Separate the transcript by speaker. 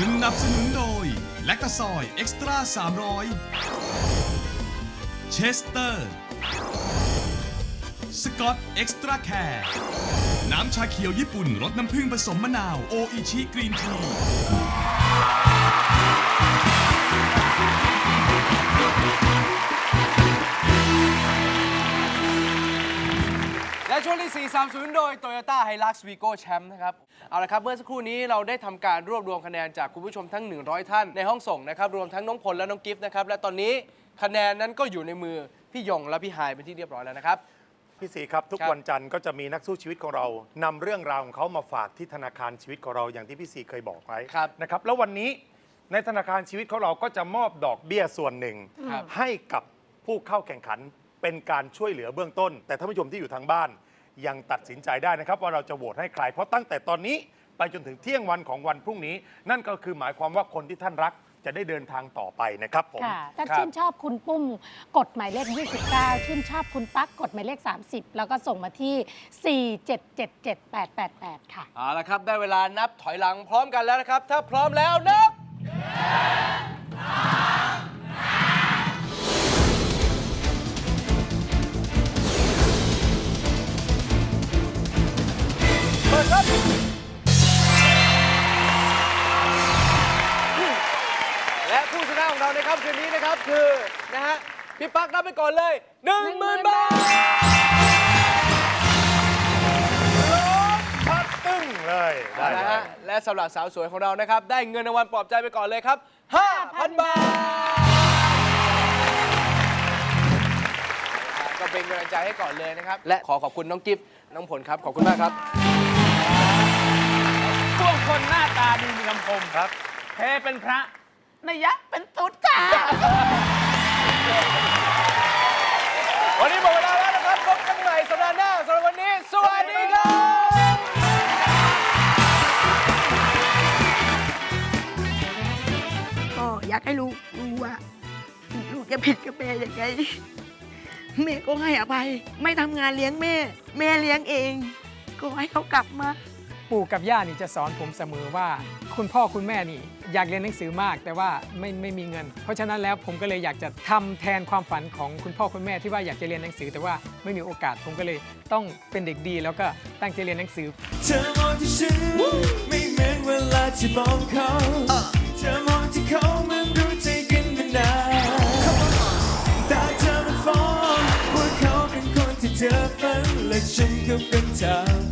Speaker 1: สนับสนุนโดย แลคตาซอยเอ็กซ์ตร้า300 เชสเตอร์ สกอตเอ็กซ์ตร้าแคร์น้ำชาเขียวญี่ปุ่นรสน้ำผึ้งผสมมะนาว โออิชิกรีนที
Speaker 2: ช่วงที่ 430 โดย Toyota Hilux Vigo Champ นะครับ เอาละครับ เมื่อสักครู่นี้เราได้ทำการรวบรวมคะแนนจากคุณผู้ชมทั้ง 100 ท่านในห้องส่งนะครับ รวมทั้งน้องพลและน้องกิฟต์นะครับ และตอนนี้คะแนนนั้นก็อยู่ในมือ พี่ยงและพี่ไฮายเป็นที่เรียบร้อยแล้วนะครับ
Speaker 3: พี่สีครับ ทุก
Speaker 2: ครับ
Speaker 3: วันจันทร์ก็จะมีนักสู้ชีวิตของเรานำเรื่องราวของเขามาฝากที่ธนาคารชีวิตของเราอย่างที่พี่สีเคยบอกไว้
Speaker 2: ครับ
Speaker 3: นะครับ แล้ววันนี้ในธนาคารชีวิตของเราก็จะมอบดอกเบี้ยส่วนหนึ่ง
Speaker 2: ครับ
Speaker 3: ให้กับผู้เข้าแข่งขันเป็นการช่วยเหลือเบื้องต้น แต่ท่านผู้ชมที่อยู่ทางบ้าน ยังตัดสินใจได้นะครับ ว่าเราจะโหวตให้ใคร เพราะตั้งแต่ตอนนี้ไปจนถึงเที่ยงวันของวันพรุ่งนี้ นั่นก็คือหมายความว่าคนที่ท่านรักจะได้เดินทางต่อไปนะครับผม
Speaker 4: ค่ะถ้า
Speaker 2: ครับ
Speaker 4: ชื่นชอบคุณปุ้มกดหมายเลข 29 ชื่นชอบคุณตั๊กกดหมายเลข 30 แล้วก็ส่งมาที่ 4777888 ค่ะ
Speaker 2: เอาละครับ ได้เวลานับถอยหลังพร้อมกันแล้วนะครับ ถ้าพร้อมแล้วนับ และผู้ชนะของเราในค่ำคืนนี้นะครับคือนะฮะพี่ปักรับไปก่อนเลย 1 0,000 บาท
Speaker 3: พัดตึ้งเลยได้
Speaker 2: นะ
Speaker 3: เล
Speaker 2: ฮะ
Speaker 3: ย
Speaker 2: และสำหรับสาวสวยของเรานะครับ ได้เงินรางวัลปลอบใจไปก่อนเลยครับ 5,000 บาทอ่าก็เป็นกำลังใจให้ก่อนเลยนะครับ และขอขอบคุณน้องกิฟต์น้องผลครับ ขอบคุณมากครับ
Speaker 5: ช่วงคนหน้าตาดีมีคำคม
Speaker 3: ครับ
Speaker 5: เทเป็นพระ นยะเป็นตุ๊ดค่ะ
Speaker 2: วันนี้หมดเวลาแล้วนะครับพบกันใหม่สัปดาห์หน้าสำหรับวันนี้ สวัสดีครับ
Speaker 6: ก็อยากให้ลูกรู้ว่าลูกจะผิดกับแม่ยังไงแม่ก็ให้อภัย ไม่ทำงานเลี้ยงแม่ แม่เลี้ยงเอง ก็ให้เขากลับมา
Speaker 5: ปู่กับย่านี่จะสอนผมเสมอว่า คุณพ่อคุณแม่นี่อยากเรียนหนังสือมาก แต่ว่าไม่ไม่มีเงิน เพราะฉะนั้นแล้วผมก็เลยอยากจะทำแทนความฝันของคุณพ่อคุณแม่ที่ว่าอยากจะเรียนหนังสือ แต่ว่าไม่มีโอกาสผมก็เลยต้องเป็นเด็กดี แล้วก็ตั้งใจเรียนหนังสือ
Speaker 7: เธอมองที่ฉันไม่เหมือนเวลาที่มองเขาเธอมองที่เขาเหมือนรู้ใจกันมานานตาเธอมันฟ้องว่าเขาเป็นคนที่เธอฝันและฉันก็เป็นเธอ